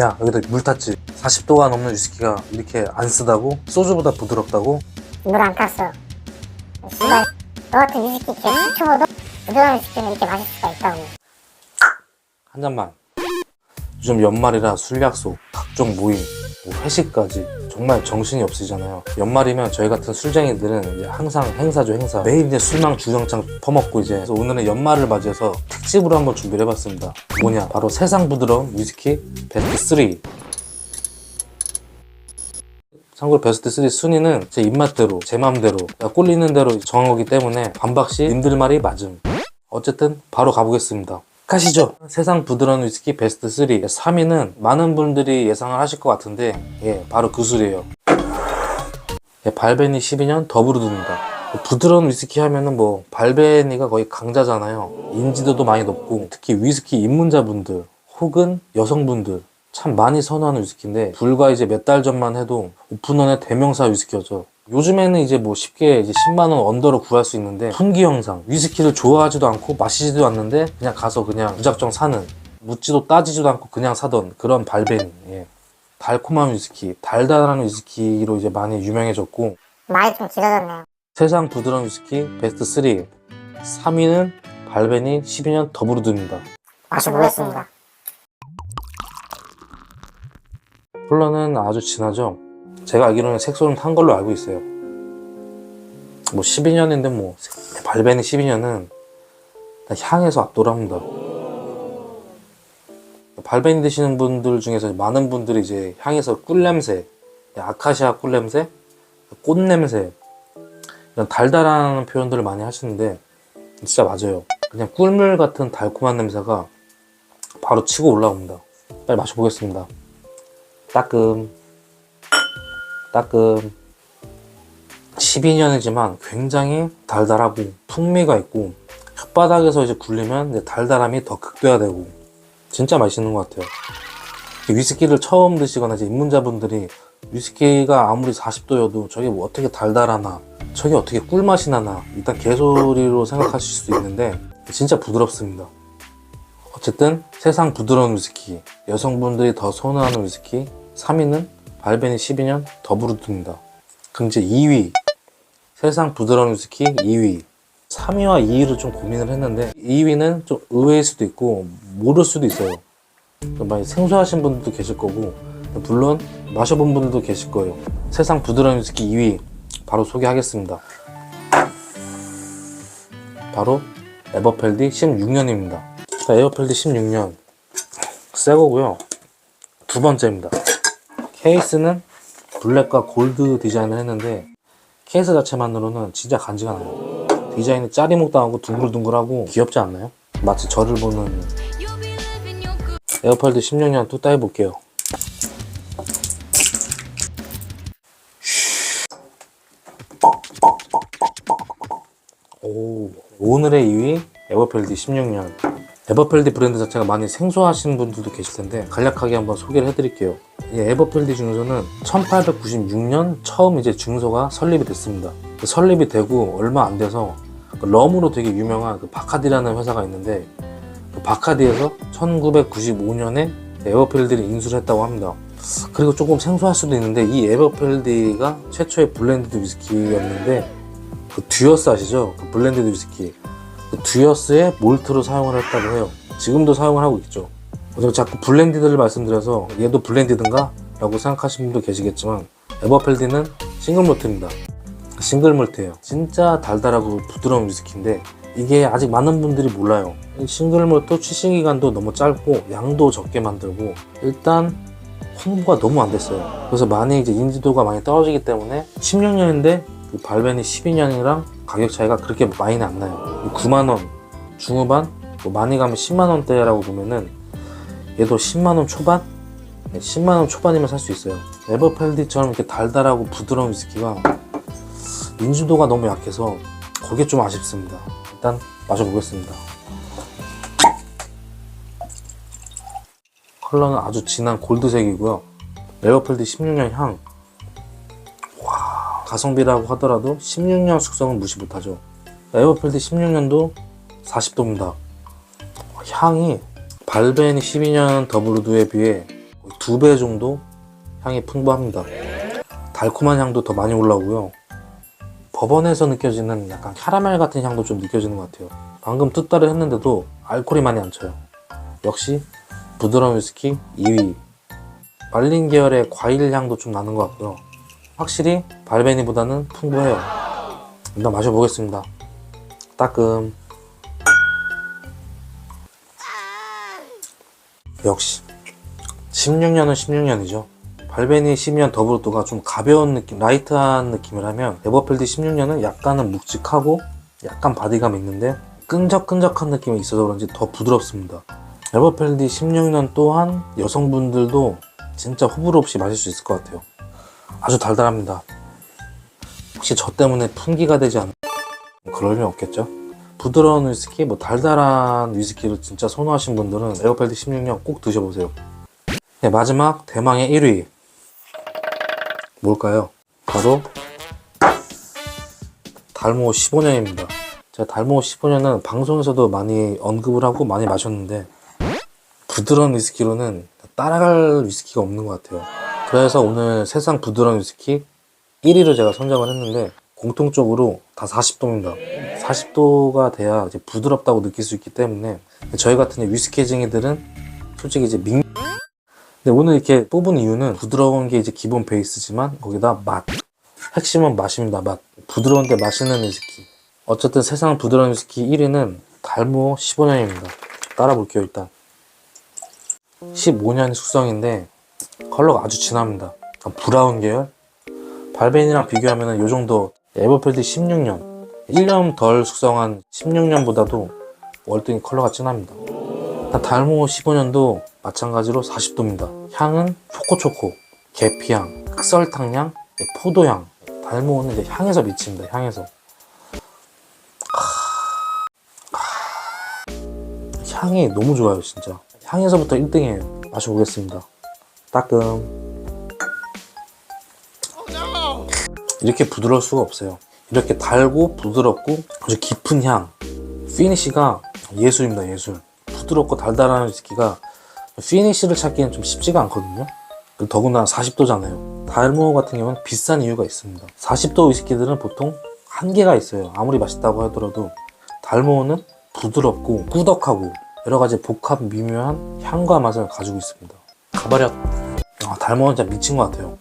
야 여기다 물 탔지 40도가 넘는 위스키가 이렇게 안 쓰다고? 소주보다 부드럽다고? 물 안 탔어. 씨발, 너 같은 위스키 개 수초도 부드러운 위스키는 이렇게 마실 수가 있다고. 한 잔만 요즘 연말이라 술 약속, 각종 모임, 뭐 회식까지 정말 정신이 없으시잖아요. 연말이면 저희 같은 술쟁이들은 이제 항상 행사죠 행사. 매일 이제 술망 주정창 퍼먹고 이제 그래서 오늘은 연말을 맞이해서 특집으로 한번 준비를 해봤습니다. 뭐냐? 바로 세상 부드러운 위스키 베스트 3 참고로 베스트 3 순위는 제 입맛대로 제 맘대로 꼴리는 대로 정한 거기 때문에 반박시 님들 말이 맞음. 어쨌든 바로 가보겠습니다 가시죠. 세상 부드러운 위스키 베스트 3 3위는 많은 분들이 예상을 하실 것 같은데 예 바로 그 술이에요. 예, 발베니 12년 더브루드입니다. 부드러운 위스키 하면은 뭐 발베니가 거의 강자잖아요. 인지도도 많이 높고 특히 위스키 입문자분들 혹은 여성분들 참 많이 선호하는 위스키인데 불과 이제 몇 달 전만 해도 오픈원의 대명사 위스키였죠. 요즘에는 이제 뭐 쉽게 이제 10만 원 언더로 구할 수 있는데 손기 영상 위스키를 좋아하지도 않고 마시지도 않는데 그냥 가서 그냥 무작정 사는 묻지도 따지지도 않고 그냥 사던 그런 발베니 예. 달콤한 위스키 달달한 위스키로 이제 많이 유명해졌고 말이 좀 길어졌네요. 세상 부드러운 위스키 베스트 3 3위는 발베니 12년 더브루드입니다. 마셔보겠습니다. 컬러는 아주 진하죠. 제가 알기로는 색소는 탄 걸로 알고 있어요. 뭐 12년인데 뭐 발베니 12년은 향에서 압도합니다. 발베니 드시는 분들 중에서 많은 분들이 이제 향에서 꿀 냄새, 아카시아 꿀 냄새, 꽃 냄새 이런 달달한 표현들을 많이 하시는데 진짜 맞아요. 그냥 꿀물 같은 달콤한 냄새가 바로 치고 올라옵니다. 빨리 마셔보겠습니다. 따끔 따끔 12년이지만 굉장히 달달하고 풍미가 있고 혓바닥에서 이제 굴리면 달달함이 더 극대화되고 진짜 맛있는 것 같아요. 위스키를 처음 드시거나 이제 입문자분들이 위스키가 아무리 40도여도 저게 뭐 어떻게 달달하나 저게 어떻게 꿀맛이 나나 일단 개소리로 생각하실 수도 있는데 진짜 부드럽습니다. 어쨌든 세상 부드러운 위스키 여성분들이 더 선호하는 위스키 3위는 발베니 12년 더브루드입니다. 그럼 이제 2위. 세상 부드러운 위스키 2위. 3위와 2위를 좀 고민을 했는데 2위는 좀 의외일 수도 있고 모를 수도 있어요. 많이 생소하신 분들도 계실 거고 물론 마셔본 분들도 계실 거예요. 세상 부드러운 위스키 2위 바로 소개하겠습니다. 바로 에버펠디 16년입니다. 자, 에어필드 16년. 새 거고요. 두 번째입니다 케이스는 블랙과 골드 디자인을 했는데 케이스 자체만으로는 진짜 간지가 나요. 디자인이 짜리목당하고 둥글둥글하고 귀엽지 않나요? 마치 저를 보는 에어필드 16년 또 따해볼게요. 오, 오늘의 2위 에버펠디 16년. 에버펠디 브랜드 자체가 많이 생소하신 분들도 계실 텐데 간략하게 한번 소개를 해드릴게요 이 에버펠디 중소는 1896년 처음 이제 중소가 설립이 됐습니다 그 설립이 되고 얼마 안 돼서 그 럼으로 되게 유명한 그 바카디라는 회사가 있는데 그 바카디에서 1995년에 에버펠디를 인수를 했다고 합니다 그리고 조금 생소할 수도 있는데 이 에버펠디가 최초의 블렌디드 위스키였는데 그 듀어스 아시죠? 그 블렌디드 위스키 그 듀어스의 몰트로 사용을 했다고 해요. 지금도 사용을 하고 있죠. 그래서 자꾸 블렌디드를 말씀드려서 얘도 블렌디드인가? 라고 생각하시는 분도 계시겠지만 에버펠디는 싱글 몰트입니다. 싱글 몰트예요. 진짜 달달하고 부드러운 위스키인데 이게 아직 많은 분들이 몰라요. 이 싱글 몰트 취식 기간도 너무 짧고 양도 적게 만들고 일단 홍보가 너무 안 됐어요. 그래서 많이 이제 인지도가 많이 떨어지기 때문에 16년인데 그 발벤이 12년이랑 가격 차이가 그렇게 많이는 안 나요. 9만 원 중후반, 뭐 많이 가면 10만 원대라고 보면은 얘도 10만원 초반? 10만원 초반이면 살 수 있어요. 에버펠디처럼 이렇게 달달하고 부드러운 위스키가 인지도가 너무 약해서 그게 좀 아쉽습니다. 일단 마셔보겠습니다. 컬러는 아주 진한 골드색이고요. 에버펠디 16년 향 가성비라고 하더라도 16년 숙성은 무시 못하죠. 에어필드 16년도 40도입니다. 향이 발벤이 12년 더블루드에 비해 두배 정도 향이 풍부합니다. 달콤한 향도 더 많이 올라오고요. 법원에서 느껴지는 약간 캐러멜 같은 향도 좀 느껴지는 것 같아요. 방금 뜻다를 했는데도 알코올이 많이 안 쳐요. 역시 부드러운 위스키 2위. 말린 계열의 과일 향도 좀 나는 것 같고요. 확실히 발베니보다는 풍부해요. 일단 마셔보겠습니다. 따끔. 역시 16년은 16년이죠. 발베니 12년 더블로또가 좀 가벼운 느낌, 라이트한 느낌을 하면 에버필드 16년은 약간은 묵직하고 약간 바디감 있는데 끈적끈적한 느낌이 있어서 그런지 더 부드럽습니다. 에버필드 16년 또한 여성분들도 진짜 호불호 없이 마실 수 있을 것 같아요. 아주 달달합니다. 혹시 저 때문에 풍기가 되지 않나? 그럴 일 없겠죠? 부드러운 위스키, 뭐 달달한 위스키를 진짜 선호하신 분들은 에어펠드 16년 꼭 드셔보세요. 네, 마지막 대망의 1위. 뭘까요? 바로 달모 15년입니다. 제가 달모 15년은 방송에서도 많이 언급을 하고 많이 마셨는데 부드러운 위스키로는 따라갈 위스키가 없는 것 같아요. 그래서 오늘 세상 부드러운 위스키 1위를 제가 선정을 했는데 공통적으로 다 40도입니다. 40도가 돼야 이제 부드럽다고 느낄 수 있기 때문에 저희 같은 위스키쟁이들은 솔직히 이제 민 근데 오늘 이렇게 뽑은 이유는 부드러운 게 이제 기본 베이스지만 거기다 맛. 핵심은 맛입니다 맛. 부드러운데 맛있는 위스키. 어쨌든 세상 부드러운 위스키 1위는 달모 15년입니다. 따라 볼게요 일단. 15년 숙성인데 컬러가 아주 진합니다. 브라운 계열? 발벤이랑 비교하면 이 정도. 에버필드 16년 1년 덜 숙성한 16년보다도 월등히 컬러가 진합니다. 달모 15년도 마찬가지로 40도입니다. 향은 초코초코 계피향 흑설탕향 포도향. 달모는 이제 향에서 미칩니다 향에서. 향이 너무 좋아요 진짜. 향에서부터 1등이에요 마셔보겠습니다. 따끔. 이렇게 부드러울 수가 없어요. 이렇게 달고 부드럽고 아주 깊은 향. 피니시가 예술입니다, 예술. 부드럽고 달달한 위스키가 피니시를 찾기는 좀 쉽지가 않거든요. 더군다나 40도잖아요. 달모 같은 경우는 비싼 이유가 있습니다. 40도 위스키들은 보통 한계가 있어요. 아무리 맛있다고 하더라도 달모는 부드럽고 꾸덕하고 여러 가지 복합 미묘한 향과 맛을 가지고 있습니다. 가발력. 아, 달모는 진짜 미친 것 같아요.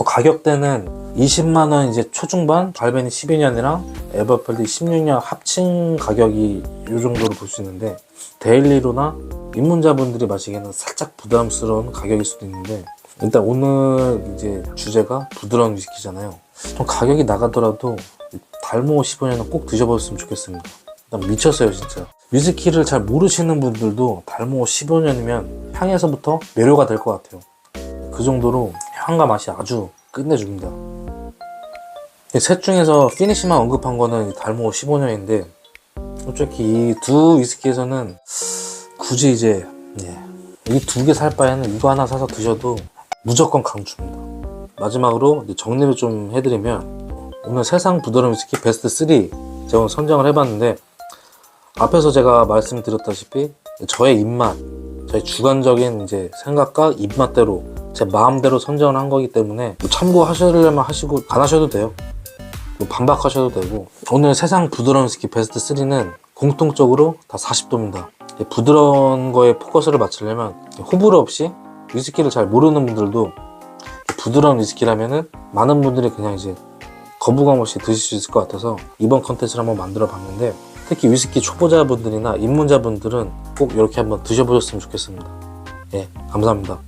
와. 뭐 가격대는 20만 원 이제 초중반, 발베니 12년이랑 에버필드 16년 합친 가격이 이 정도로 볼 수 있는데 데일리로나 입문자분들이 마시기에는 살짝 부담스러운 가격일 수도 있는데 일단 오늘 이제 주제가 부드러운 위스키잖아요. 좀 가격이 나가더라도 달모 15년은 꼭 드셔보셨으면 좋겠습니다. 난 미쳤어요 진짜. 위스키를 잘 모르시는 분들도 달모 15년이면 향에서부터 매료가 될 것 같아요. 그 정도로 향과 맛이 아주 끝내줍니다. 셋 중에서 피니시만 언급한 거는 달모 15년인데 솔직히 이 두 위스키에서는 굳이 이제 이두 개 살 바에는 이거 하나 사서 드셔도 무조건 강추입니다. 마지막으로 정리를 좀 해드리면 오늘 세상 부드러운 위스키 베스트 3 제가 선정을 해봤는데 앞에서 제가 말씀드렸다시피 저의 입맛, 저의 주관적인 이제 생각과 입맛대로 제 마음대로 선정을 한 거기 때문에 뭐 참고하시려면 하시고 안 하셔도 돼요. 뭐 반박하셔도 되고 오늘 세상 부드러운 스키 베스트 3는 공통적으로 다 40도입니다. 부드러운 거에 포커스를 맞추려면 호불호 없이 위스키를 잘 모르는 분들도 부드러운 위스키라면은 많은 분들이 그냥 이제 거부감 없이 드실 수 있을 것 같아서 이번 컨텐츠를 한번 만들어 봤는데 특히 위스키 초보자분들이나 입문자분들은 꼭 이렇게 한번 드셔보셨으면 좋겠습니다. 예, 감사합니다.